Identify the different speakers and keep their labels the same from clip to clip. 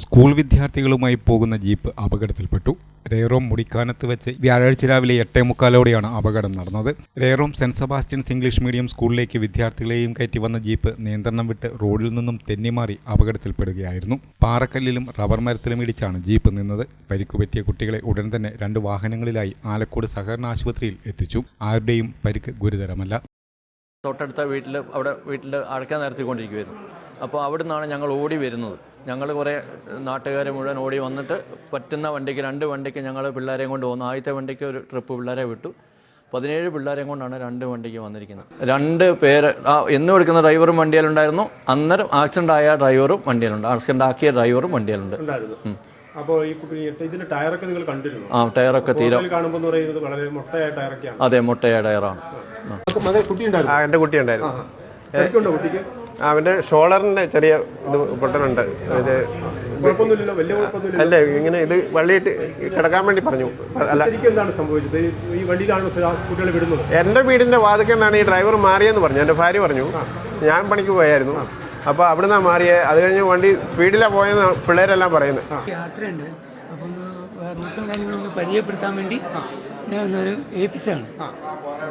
Speaker 1: School വിദ്യാർത്ഥികളുമായി പോകുന്ന jeep അപകടത്തിൽപ്പെട്ടു. രേറോം മുടിക്കാനത്ത് വെച്ച് വ്യാഴാഴ്ച രാവിലെ എട്ടേ മുക്കാലോടെയാണ് അപകടം നടന്നത്. രേറോം സെന്റ് സെബാസ്റ്റ്യൻസ് ഇംഗ്ലീഷ് മീഡിയം സ്കൂളിലേക്ക് വിദ്യാർത്ഥികളെയും കയറ്റി വന്ന ജീപ്പ് നിയന്ത്രണം വിട്ട് റോഡിൽ നിന്നും തെന്നിമാറി അപകടത്തിൽപ്പെടുകയായിരുന്നു. പാറക്കല്ലിലും റബ്ബർ മരത്തിലും ഇടിച്ചാണ് ജീപ്പ് നിന്നത്. പരിക്കുപറ്റിയ കുട്ടികളെ ഉടൻ തന്നെ രണ്ട് വാഹനങ്ങളിലായി ആലക്കോട് സഹകരണ ആശുപത്രിയിൽ എത്തിച്ചു. ആരുടെയും പരിക്ക് ഗുരുതരമല്ല.
Speaker 2: തൊട്ടടുത്ത വീട്ടിൽ അവിടെ വീട്ടിൽ അടക്കാൻ നിരത്തിക്കൊണ്ടിരിക്കുമായിരുന്നു അപ്പോൾ അവിടെ നിന്നാണ് ഞങ്ങൾ ഓടി വരുന്നത്. ഞങ്ങൾ കുറേ നാട്ടുകാർ മുഴുവൻ ഓടി വന്നിട്ട് പറ്റുന്ന വണ്ടിക്ക് രണ്ട് വണ്ടിക്ക് ഞങ്ങൾ പിള്ളേരെയും കൊണ്ട് പോകുന്നു. ആദ്യത്തെ വണ്ടിക്ക് ഒരു ട്രിപ്പ് പിള്ളേരെ വിട്ടു. പതിനേഴ് പിള്ളേരെയും കൊണ്ടാണ് രണ്ട് വണ്ടിക്ക് വന്നിരിക്കുന്നത്. രണ്ട് പേര് ആ എന്ന് വിളിക്കുന്ന ഡ്രൈവറും വണ്ടിയിലുണ്ടായിരുന്നു അന്നേരം ആക്സിഡന്റ് ആയ ഡ്രൈവറും വണ്ടിയിലുണ്ട് ആക്സിഡന്റ് ആക്കിയ ഡ്രൈവറും വണ്ടിയിലുണ്ട്
Speaker 3: ഉണ്ടായിരുന്നു. അപ്പോൾ ഈ കുട്ടി ഇതിന്റെ ടയറൊക്കെ നിങ്ങൾ കണ്ടിരുന്നു?
Speaker 2: ആ ടയറൊക്കെ തീരെ
Speaker 3: കാണുമ്പോൾ പറയുന്നത് വളരെ മൊട്ടയായ ടയറൊക്കെയാണ്.
Speaker 2: അതെ മുട്ടയായ ടയറാണ്. ആ.
Speaker 3: അതെ കുട്ടി ഉണ്ടായിരുന്നു.
Speaker 4: ആ എന്റെ കുട്ടി ഉണ്ടായിരുന്നു. അവന്റെ ഷോളറിന്റെ ചെറിയ ഇത് പൊട്ടലുണ്ട് ഇത് അല്ല ഇങ്ങനെ ഇത് വള്ളിയിട്ട് കിടക്കാൻ വേണ്ടി പറഞ്ഞു. അല്ല
Speaker 3: സംഭവിച്ചത്? ഈ- ഈ വണ്ടിയിലാണ് കുട്ടികളെ വിടുന്നത്?
Speaker 4: എന്റെ വീടിന്റെ വാതിക്കൽ നിന്നാണ് ഈ ഡ്രൈവർ മാറിയെന്ന് പറഞ്ഞു. എന്റെ ഭാര്യ പറഞ്ഞു. ഞാൻ പണിക്ക് പോയായിരുന്നു. അപ്പൊ അവിടുന്ന് മാറിയേ. അത് കഴിഞ്ഞ് വണ്ടി സ്പീഡിലാ പോയെന്ന് പിള്ളേരെല്ലാം പറയുന്നത്.
Speaker 5: യാത്രയുണ്ട്. അപ്പം റൂട്ടും കാര്യങ്ങളൊന്ന് പരിചയപ്പെടുത്താൻ വേണ്ടി ഞാൻ ഒന്നൊരു ഏൽപ്പിച്ചാണ്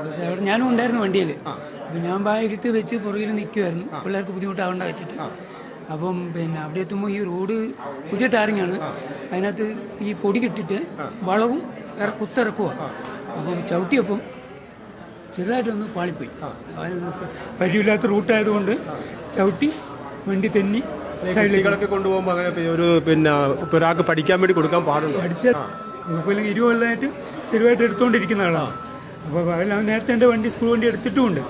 Speaker 5: പക്ഷേ അവിടെ ഞാനും ഉണ്ടായിരുന്നു വണ്ടിയിൽ. അപ്പം ഞാൻ ബാഗിട്ട് വെച്ച് പുറകിൽ നിൽക്കുമായിരുന്നു പിള്ളേർക്ക് ബുദ്ധിമുട്ടാവണ്ട വെച്ചിട്ട്. അപ്പം പിന്നെ അവിടെ എത്തുമ്പോൾ ഈ റോഡ് പുതിയ ടാറിങ്ങാണ്. അതിനകത്ത് ഈ പൊടി കെട്ടിട്ട് വളവും കുത്തിറക്കുക അപ്പം ചവിട്ടിയപ്പം ചെറുതായിട്ടൊന്ന് പാളിപ്പോയി. വഴിയില്ലാത്ത റൂട്ടായതുകൊണ്ട് ചവിട്ടി വണ്ടി തെന്നി
Speaker 3: കുട്ടികളൊക്കെ കൊണ്ടുപോകുമ്പോൾ അങ്ങനെ ഒരു പിന്നെ ഒരാൾക്ക് പഠിക്കാൻ വേണ്ടി കൊടുക്കാൻ പാടുള്ളൂ.
Speaker 5: പഠിച്ച കുഴപ്പമില്ലെങ്കിൽ ഇരുപത് കൊല്ലമായിട്ട് സ്ഥിരമായിട്ട് എടുത്തോണ്ടിരിക്കുന്ന ആളാണ് അപ്പോൾ നേരത്തെ എന്റെ വണ്ടി സ്കൂൾ വണ്ടി എടുത്തിട്ടുമുണ്ട്.